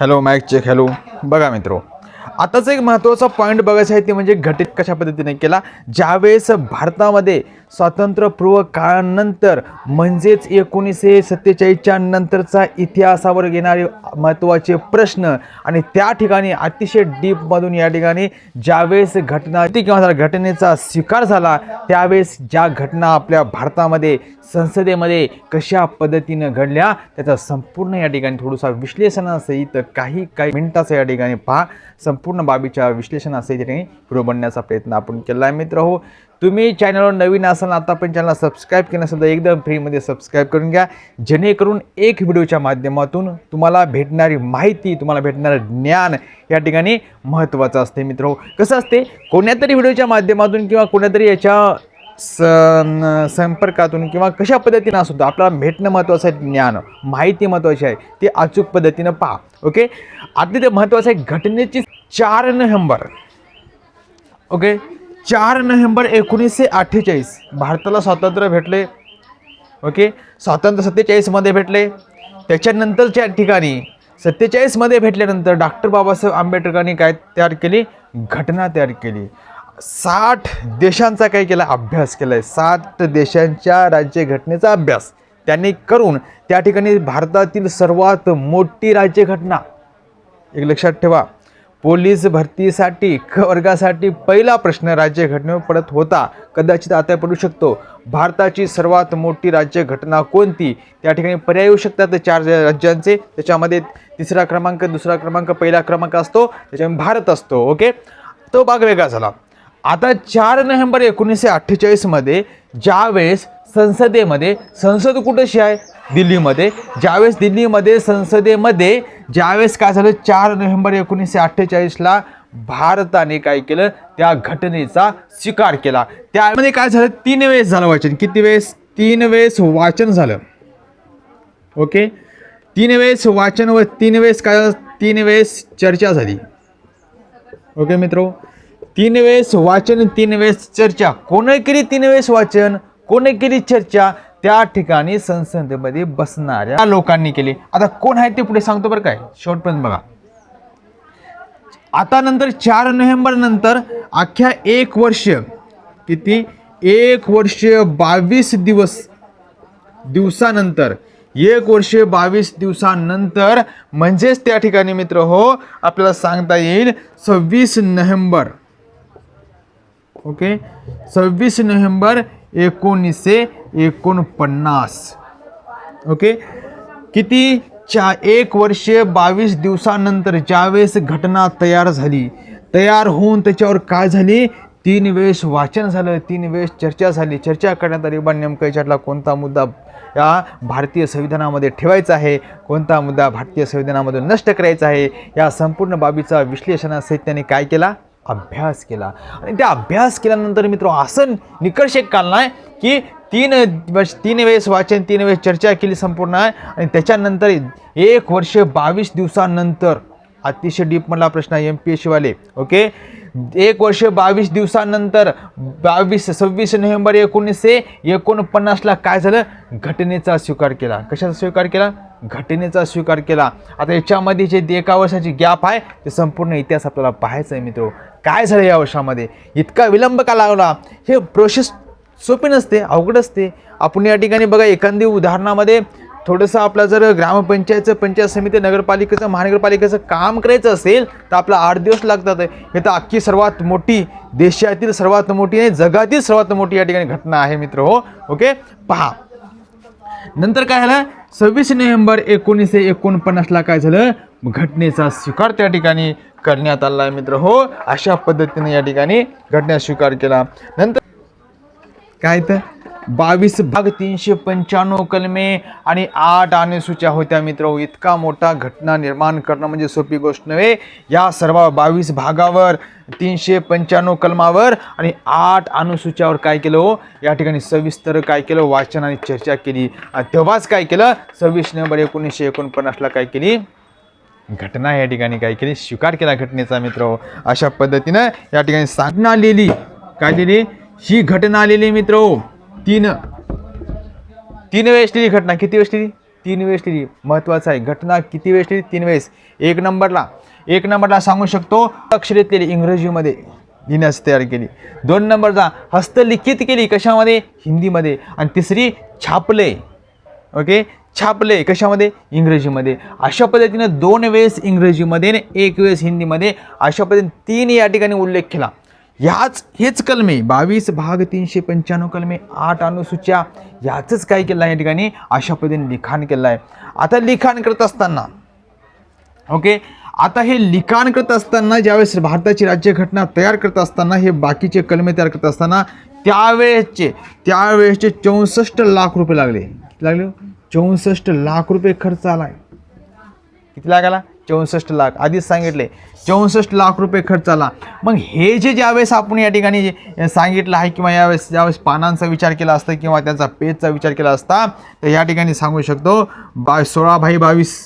Hello mic check hello बघा मित्रो आताच एक महत्त्वाचा पॉईंट बघायचा आहे ते म्हणजे घटित कशा पद्धतीने केला? ज्यावेळेस भारतामध्ये स्वातंत्र्यपूर्व काळानंतर म्हणजेच एकोणीसशे सत्तेचाळीसच्या नंतरचा इतिहासावर येणारे महत्त्वाचे प्रश्न आणि त्या ठिकाणी अतिशय डीपमधून या ठिकाणी ज्यावेळेस घटना किंवा त्या घटनेचा स्वीकार झाला त्यावेळेस ज्या घटना आपल्या भारतामध्ये संसदेमध्ये कशा पद्धतीनं घडल्या त्याचा संपूर्ण या ठिकाणी थोडंसा विश्लेषणासहित काही काही मिनिटाचं या ठिकाणी पहा. संपूर्ण बाबीच्या विश्लेषणासहित या ठिकाणी बनण्याचा प्रयत्न आपण केला आहे मित्र हो तुम्ही चॅनलवर नवीन असाल आता पण चॅनलला सबस्क्राईब केलं असेल तर एकदम फ्रीमध्ये सबस्क्राईब करून घ्या. जेणेकरून एक व्हिडिओच्या माध्यमातून तुम्हाला भेटणारी माहिती तुम्हाला भेटणारं ज्ञान या ठिकाणी महत्त्वाचं असते मित्र. हो कसं असते? कोण्यातरी व्हिडिओच्या माध्यमातून किंवा कोण्यातरी याच्या स संपर्कातून किंवा कशा पद्धतीनं असू दे आपल्याला भेटणं महत्त्वाचं आहे ज्ञान. माहिती महत्त्वाची आहे ती अचूक पद्धतीनं पहा ओके? आता ते महत्त्वाचं आहे घटनेची चार नोव्हेंबर ओके? चार नोव्हेंबर एकोणीसशे अठ्ठेचाळीस. भारताला स्वातंत्र्य भेटले. ओके? स्वातंत्र्य सत्तेचाळीसमध्ये भेटले. त्याच्यानंतरच्या ठिकाणी सत्तेचाळीसमध्ये भेटल्यानंतर डॉक्टर बाबासाहेब आंबेडकरांनी काय तयार केली? घटना तयार केली. साठ देशांचा काय केला? अभ्यास केला. आहे साठ देशांच्या राज्यघटनेचा अभ्यास. त्यांनी करून त्या ठिकाणी भारतातील सर्वात मोठी राज्यघटना एक लक्षात ठेवा. पोलीस भरतीसाठी क वर्गासाठी पहिला प्रश्न राज्यघटनेवर पडत होता. कदाचित आता पडू शकतो. भारताची सर्वात मोठी राज्यघटना कोणती? त्या ठिकाणी पर्याय येऊ शकतात चार राज्यांचे. त्याच्यामध्ये तिसरा क्रमांक दुसरा क्रमांक पहिला क्रमांक असतो. त्याच्यामध्ये भारत असतो ओके? तो भाग वेगळा झाला. आता चार नोव्हेंबर एकोणीसशे अठ्ठेचाळीसमध्ये ज्यावेळेस संसदेमध्ये संसद कुठंशी आहे? दिल्लीमध्ये. ज्यावेळेस दिल्लीमध्ये संसदेमध्ये ज्यावेळेस काय झालं? चार नोव्हेंबर एकोणीसशे अठ्ठेचाळीसला भारताने काय केलं? त्या घटनेचा स्वीकार केला. त्यामध्ये काय झालं? तीन वेळेस झालं वाचन. किती वेळेस? तीन वेळेस वाचन झालं. ओके? तीन वेळेस वाचन व तीन वेळेस काय झालं? तीन वेळेस चर्चा झाली. ओके मित्रो? तीन वेळेस वाचन तीन वेळेस चर्चा. कोणी केली तीन वेळेस वाचन? कोणी केली चर्चा? त्या ठिकाणी संसदेमध्ये बसणाऱ्या लोकांनी केली. आता कोण आहे ते पुढे सांगतो बरं काय? शेवटपर्यंत बघा. आता नंतर चार नोव्हेंबर नंतर अख्ख्या एक वर्ष किती? एक वर्ष बावीस दिवस दिवसानंतर. एक वर्ष बावीस दिवसानंतर म्हणजेच त्या ठिकाणी मित्र हो आपल्याला सांगता येईल सव्वीस नोव्हेंबर. ओके? सव्वीस नोव्हेंबर एकोणीसशे एकोणपन्नास. ओके किती? चा एक वर्ष बावीस दिवसानंतर ज्यावेळेस घटना तयार झाली तयार होऊन त्याच्यावर काय झाली? तीन वेळेस वाचन झालं तीन वेळेस चर्चा झाली. चर्चा करण्यात आली. बा नेमकं याच्यातला कोणता मुद्दा या भारतीय संविधानामध्ये ठेवायचा आहे? कोणता मुद्दा भारतीय संविधानामधून नष्ट करायचा आहे? या संपूर्ण बाबीचा विश्लेषणासहित त्यांनी काय केला? अभ्यास केला. आणि त्या अभ्यास केल्यानंतर मित्र असं निकष एक काढला आहे की तीन वर्ष तीन वेळेस वाचन तीन वेळेस चर्चा केली संपूर्ण. आहे आणि त्याच्यानंतर एक वर्ष बावीस दिवसानंतर अतिशय डीप मला प्रश्न आहे एम पी एस सीवाले ओके एक वर्ष बावीस दिवसानंतर बावीस सव्वीस नोव्हेंबर एकोणीसशे एकोणपन्नासला काय झालं? घटनेचा स्वीकार केला. कशाचा स्वीकार केला? घटनेचा स्वीकार केला. आता याच्यामध्ये जे एका वर्षाची गॅप आहे ते संपूर्ण इतिहास आपल्याला पाहायचं आहे मित्र. काय झालं या वर्षामध्ये? इतका विलंब का लागला? हे प्रोसेस सोपी नसते अवघड असते. आपण या ठिकाणी बघा एखादी उदाहरणामध्ये थोडंसं आपलं जर ग्रामपंचायतचं पंचायत समिती नगरपालिकेचं महानगरपालिकेचं काम करायचं असेल तर आपला आठ दिवस लागतात. हे तर अख्खी सर्वात मोठी देशातील सर्वात मोठी आणि जगातील सर्वात मोठी या ठिकाणी घटना आहे मित्र हो. ओके? पहा. नंतर काय झालं? सव्वीस नोव्हेंबर एकोणीसशे एकोणपन्नासला काय झालं? घटनेचा स्वीकार त्या ठिकाणी करण्यात आला आहे मित्र हो. अशा पद्धतीने या ठिकाणी घटनेचा स्वीकार केला. नंतर काय तर बावीस भाग तीनशे पंच्याण्णव कलमे आणि आठ अनुसूच्या होत्या मित्र. हो, इतका मोठा घटना निर्माण करणं म्हणजे सोपी गोष्ट नव्हे. या सर्व बावीस भागावर तीनशे पंच्याण्णव कलमावर आणि आठ अनुसूच्यावर काय केलं हो? या ठिकाणी सविस्तर काय केलं? वाचन आणि चर्चा केली. तेव्हाच काय केलं? सव्वीस नोव्हेंबर एकोणीसशे एकोणपन्नासला काय केली? घटना या ठिकाणी काय केली? स्वीकार केला घटनेचा मित्र. हो, अशा पद्धतीनं या ठिकाणी साधना लिहिली काय लिहिली? ही घटना आलेली मित्र. हो, तीन तीन वेळेस लिहिली घटना. किती वेळेस लिहिली? तीन वेळेस लिहिली. महत्त्वाचं आहे. घटना किती वेळेस लिहिली? तीन वेळेस. एक नंबरला. एक नंबरला सांगू शकतो. अक्षरे लिहिली इंग्रजीमध्ये लिहिण्यास तयार केली. दोन नंबरचा हस्तलिखित केली कशामध्ये? हिंदीमध्ये. आणि तिसरी छापले. ओके? छापले कशामध्ये? इंग्रजीमध्ये. अशा पद्धतीनं दोन वेळेस इंग्रजीमध्ये आणि एक वेळेस हिंदीमध्ये अशा पद्धतीने तीन या ठिकाणी उल्लेख केला. ह्याच हेच कलमे बावीस भाग तीनशे पंच्याण्णव कलमे आठ अनुसूच्या ह्याचंच काय केलं आहे या ठिकाणी? अशा पद्धतीने लिखाण केलं आहे. आता लिखाण करत असताना ओके? आता हे लिखाण करत असताना ज्यावेळेस भारताची राज्यघटना तयार करत असताना हे बाकीचे कलमे तयार करत असताना त्यावेळेसचे त्यावेळेसचे चौसष्ट लाख रुपये लागले. किती लागले हो? चौसष्ट लाख रुपये खर्च आला आहे किती लागला चौसष्ट लाख. आधीच सांगितले चौसष्ट लाख रुपये खर्च आला. मग हे जे ज्यावेळेस आपण या ठिकाणी जे सांगितलं आहे किंवा यावेळेस ज्यावेळेस पानांचा विचार केला असता किंवा त्यांचा पेजचा विचार केला असता तर या ठिकाणी सांगू शकतो बा सोळा भाई बावीस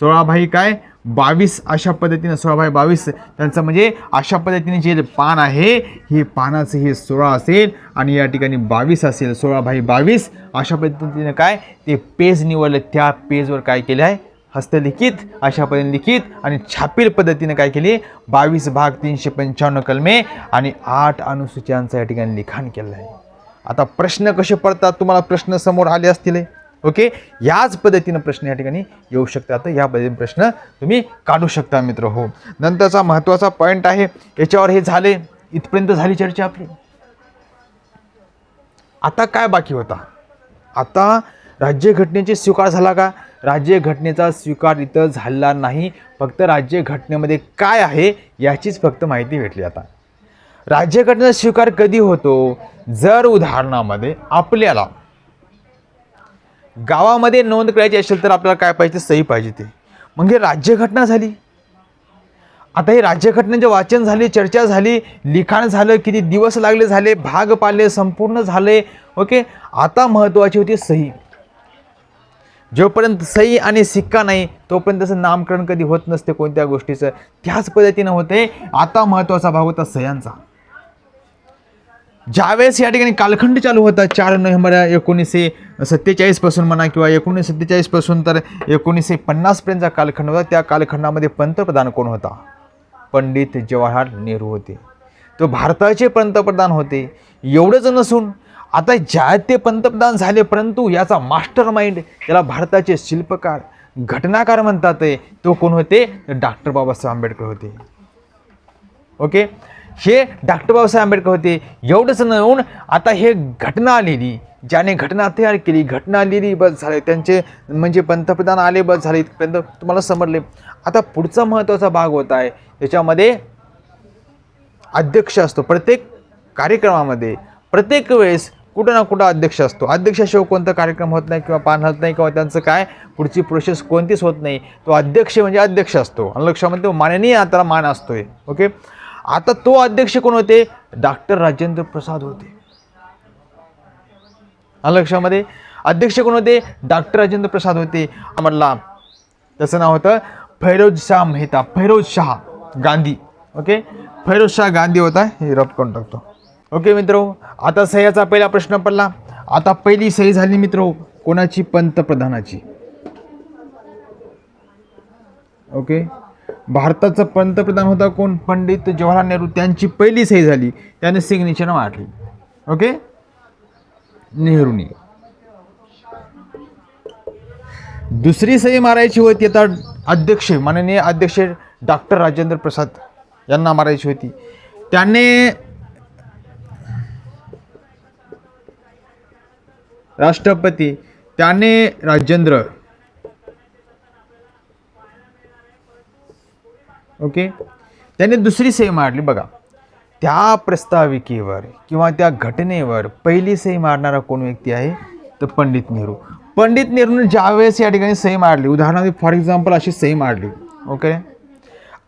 सोळा भाई काय? बावीस अशा पद्धतीनं सोळा बावीस त्यांचं म्हणजे अशा पद्धतीने जे पान आहे हे पानाचं हे सोळा असेल आणि या ठिकाणी बावीस असेल सोळा बावीस अशा पद्धतीनं काय? ते पेज निवडलं. त्या पेजवर काय केलं आहे? हस्तलिखित अशा पद्धतीने लिखित आणि छापील पद्धतीने काय केली? बावीस भाग तीनशे पंच्याण्णव कलमे आणि आठ अनुसूच्यांचं या ठिकाणी लिखाण केलं आहे. आता प्रश्न कसे पडतात? तुम्हाला प्रश्न समोर आले असतील. ओके? याच पद्धतीनं प्रश्न या ठिकाणी येऊ शकतात. या पद्धतीने प्रश्न तुम्ही काढू शकता मित्र हो. नंतरचा महत्त्वाचा पॉईंट आहे. याच्यावर हे झाले. इथपर्यंत झाली चर्चा आपली. आता काय बाकी होता? आता राज्यघटनेची स्वीकार झाला का? राज्यघटनेचा स्वीकार इथं झाला नाही. फक्त राज्यघटनेमध्ये काय आहे याचीच फक्त माहिती भेटली आता. राज्यघटनेचा स्वीकार कधी होतो? जर उदाहरणामध्ये आपल्याला गावामध्ये नोंद करायची असेल तर आपल्याला काय पाहिजे? सही पाहिजे ते. म्हणजे राज्यघटना झाली. आता हे राज्यघटनेचे वाचन झाले चर्चा झाली लिखाण झालं किती दिवस लागले झाले भाग पाडले संपूर्ण झाले. ओके? आता महत्त्वाची होती सही. जोपर्यंत सही आणि सिक्का नाही तोपर्यंत त्याचं नामकरण कधी होत नसते कोणत्या गोष्टीचं. त्याच पद्धतीनं होते आता महत्त्वाचा भाग होता सह्यांचा. ज्यावेळेस या ठिकाणी कालखंड चालू होता चार नोव्हेंबर एकोणीसशे सत्तेचाळीसपासून म्हणा किंवा एकोणीसशे सत्तेचाळीसपासून तर एकोणीसशे पन्नासपर्यंतचा कालखंड होता. त्या कालखंडामध्ये पंतप्रधान कोण होता? पंडित जवाहरलाल नेहरू होते. तो भारताचे पंतप्रधान होते. एवढंच नसून आता ज्या ते पंतप्रधान झाले परंतु याचा मास्टर माइंड याला भारताचे शिल्पकार घटनाकार म्हणतात आहे तो कोण होते? डॉक्टर बाबासाहेब आंबेडकर होते. ओके हे डॉक्टर बाबासाहेब आंबेडकर होते. एवढंच नव्हून आता हे घटना आलेली ज्याने घटना तयार केली घटना लिहिली बस झाले. त्यांचे म्हणजे पंतप्रधान आले बस झाले इथपर्यंत तुम्हाला समजले. आता पुढचा महत्त्वाचा भाग होता आहे. त्याच्यामध्ये अध्यक्ष असतो. प्रत्येक कार्यक्रमामध्ये प्रत्येक वेळेस कुठं ना कुठं अध्यक्ष असतो. अध्यक्षाशिवाय कोणता कार्यक्रम होत नाही किंवा पान होत नाही किंवा त्यांचं काय पुढची प्रोसेस कोणतीच होत नाही. तो अध्यक्ष म्हणजे अध्यक्ष असतो. आणि लक्षामध्ये तो माननीय त्याला मान असतोय. ओके? आता तो अध्यक्ष कोण होते? डॉक्टर राजेंद्र प्रसाद होते. आणि लक्षामध्ये अध्यक्ष कोण होते? डॉक्टर राजेंद्र प्रसाद होते. म्हटला त्याचं नाव होतं फैरोज शाह मेहता फैरोज शाह गांधी. ओके? फैरोज शाह गांधी होता. हे रब करून टाकतो. ओके मित्र आता सह्याचा पहिला प्रश्न पडला. आता पहिली सही झाली मित्र कोणाची? पंतप्रधानाची. ओके भारताचा पंतप्रधान होता कोण? पंडित जवाहरलाल नेहरू. त्यांची पहिली सही झाली. त्याने सिग्नेचर मारली. ओके नेहरूनी. दुसरी सही मारायची होती आता अध्यक्ष माननीय अध्यक्ष डॉक्टर राजेंद्र प्रसाद यांना मारायची होती. त्याने राष्ट्रपती त्याने राजेंद्र. ओके? त्याने दुसरी सही मारली बघा. त्या प्रस्ताविकेवर किंवा त्या घटनेवर पहिली सही मारणारा कोण व्यक्ती आहे? तर पंडित नेहरू. पंडित नेहरूने ज्यावेळेस या ठिकाणी सही मारली उदाहरणार्थ फॉर एक्झाम्पल अशी सही मारली. ओके?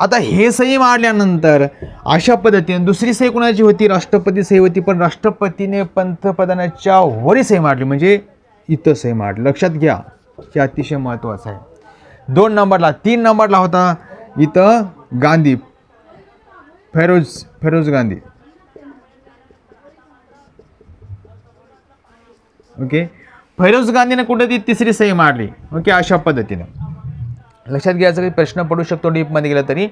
आता हे सही मारल्यानंतर अशा पद्धतीने दुसरी सही कोणाची होती? राष्ट्रपती सही होती पण राष्ट्रपतीने पंतप्रधानाच्या वरी सही मारली म्हणजे इथं सही मारली लक्षात घ्या हे अतिशय महत्त्वाचं आहे. दोन नंबरला तीन नंबरला होता इथं गांधी. फेरोज फेरोज गांधी. ओके? फैरोज गांधीने कुठे ती तिसरी सही मारली ओके? अशा पद्धतीने. लक्षात घ्यायचा काही प्रश्न पडू शकतो डीपमध्ये गेला तरी.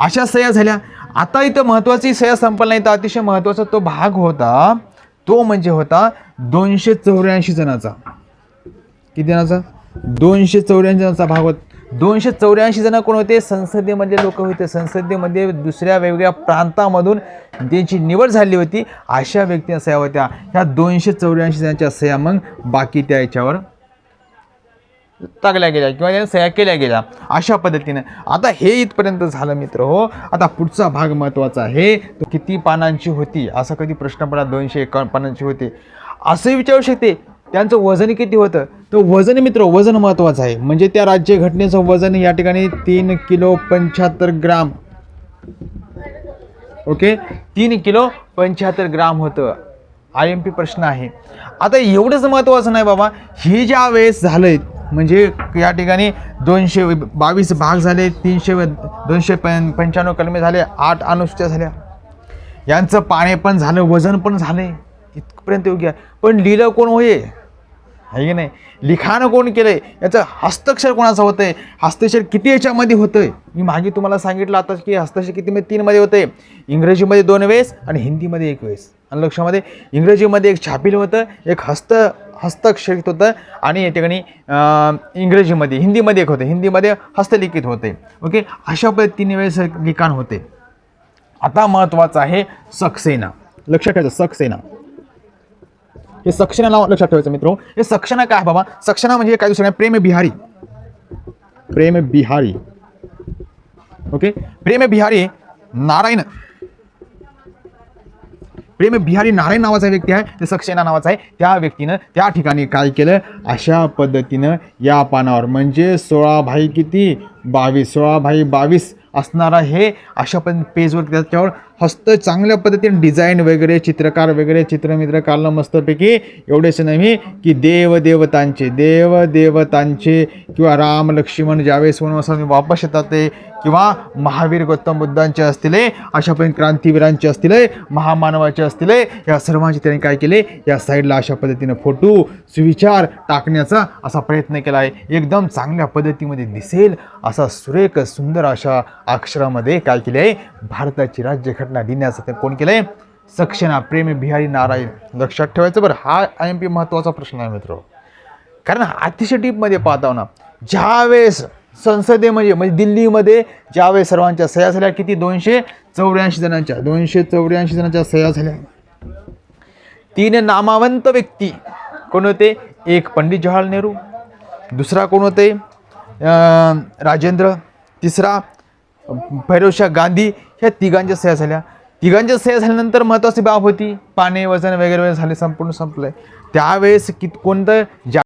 अशा सह्या झाल्या. आता इथं महत्त्वाची सह्या संपला नाही तर अतिशय महत्त्वाचा तो भाग होता. तो म्हणजे होता दोनशे चौऱ्याऐंशी जणांचा. किती जणांचा? दोनशे चौऱ्याऐंशी जणांचा भाग होता. दोनशे चौऱ्याऐंशी जण कोण होते? संसदेमधले लोक होते. संसदेमध्ये दुसऱ्या वेगवेगळ्या प्रांतामधून त्यांची निवड झाली होती अशा व्यक्ती सह्या होत्या. ह्या दोनशे चौऱ्याऐंशी जणांच्या सह्या मग बाकी त्या याच्यावर टाकल्या गेल्या किंवा त्याने सह्या केल्या गेल्या अशा पद्धतीने. आता हे इथपर्यंत झालं मित्र हो. आता पुढचा भाग महत्त्वाचा आहे. तो किती पानांची होती? असा कधी प्रश्न पडला? दोनशे एका पानांची होती. असंही विचारू शकते. त्यांचं वजन किती होतं? तर वजन मित्र वजन महत्त्वाचं आहे. म्हणजे त्या राज्यघटनेचं वजन या ठिकाणी तीन किलो पंच्याहत्तर ग्राम. ओके? तीन किलो पंच्याहत्तर ग्राम होतं. आय एम पी प्रश्न आहे. आता एवढंच महत्त्वाचं नाही बाबा. हे ज्या वेळेस झालंय म्हणजे या ठिकाणी दोनशे बावीस भाग झाले तीनशे दोनशे पं पंच्याण्णव कलमे झाले आठ अनुसूच्या झाल्या. यांचं पाणे पण झालं वजन पण झाले. इथपर्यंत योग्य आहे. पण लिहिलं कोण होय आहे की नाही? लिखाण कोण केलं आहे याचं हस्ताक्षर कोणाचं आहे हस्ताक्षर किती याच्यामध्ये होतं आहे मी मागे तुम्हाला सांगितलं आता की हस्ताक्षर कितीमध्ये? तीनमध्ये होतं आहे इंग्रजीमध्ये दोन वेळेस आणि हिंदीमध्ये एक वेळेस. आणि लक्षामध्ये इंग्रजीमध्ये एक छापील होतं एक हस्त हस्तक्षरित होतं आणि या ठिकाणी इंग्रजीमध्ये हिंदीमध्ये एक होतं. हिंदीमध्ये हस्तलिखित होते. ओके? अशा पद्धतीने वेळेस लिखाण होते. आता महत्त्वाचं आहे सक्सेना. लक्षात ठेवायचं सक्सेना. हे सक्सेना नाव लक्षात ठेवायचं मित्र हे सक्सेना काय बाबा? सक्सेना म्हणजे काय दुसरं? प्रेम बिहारी. प्रेम बिहारी. ओके? प्रेम बिहारी नारायण. म्हणजे प्रेम बिहारी नारायण नावाचा व्यक्ती आहे ते सक्सेना नावाचा आहे. त्या व्यक्तीनं त्या ठिकाणी काय केलं? अशा पद्धतीनं या पानावर म्हणजे सोळा भाई किती? बावीस. सोळा भाई बावीस असणारा हे अशा पण पेजवर त्याच्यावर हस्त चांगल्या पद्धतीने डिझाईन वगैरे चित्रकार वगैरे चित्रमित्र काढलं मस्तपैकी एवढेच नव्हे की देवदेवतांचे देवदेवतांचे किंवा राम लक्ष्मण ज्यावेळेस वनवासाने वापस येतात ते किंवा महावीर गौतम बुद्धांचे असतील अशा पण क्रांतीवीरांचे असतील महामानवाचे असतील या सर्वांचे त्यांनी काय केले? या साईडला अशा पद्धतीनं फोटो सुविचार टाकण्याचा असा प्रयत्न केला आहे. एकदम चांगल्या पद्धतीमध्ये दिसेल असा सुरेख सुंदर अशा अक्षरामध्ये काय केले आहे? भारताची राज्यघटना लिहिण्याचं ते कोण केलं आहे प्रेम बिहारी नारायण. लक्षात ठेवायचं बरं हा आय एम पी महत्त्वाचा प्रश्न आहे मित्र. कारण अतिशय डीपमध्ये पाहताव हो ना ज्यावेळेस संसदेमध्ये म्हणजे, म्हणजे दिल्लीमध्ये ज्यावेळेस सर्वांच्या सह्या झाल्या किती? दोनशे चौऱ्याऐंशी जणांच्या. दोनशे चौऱ्याऐंशी जणांच्या सह्या झाल्या. तीन नामावंत व्यक्ती. कोण होते? एक पंडित जवाहरलाल नेहरू दुसरा कोण होते? राजेंद्र तिसरा भैरवशाह गांधी ह्या तिघांच्या सह्या झाल्या. तिघांच्या सह्या झाल्यानंतर महत्त्वाची बाब होती. पाणी वजन वगैरे वगैरे झाले संपूर्ण संपलंय. त्यावेळेस कित कोणतं ज्या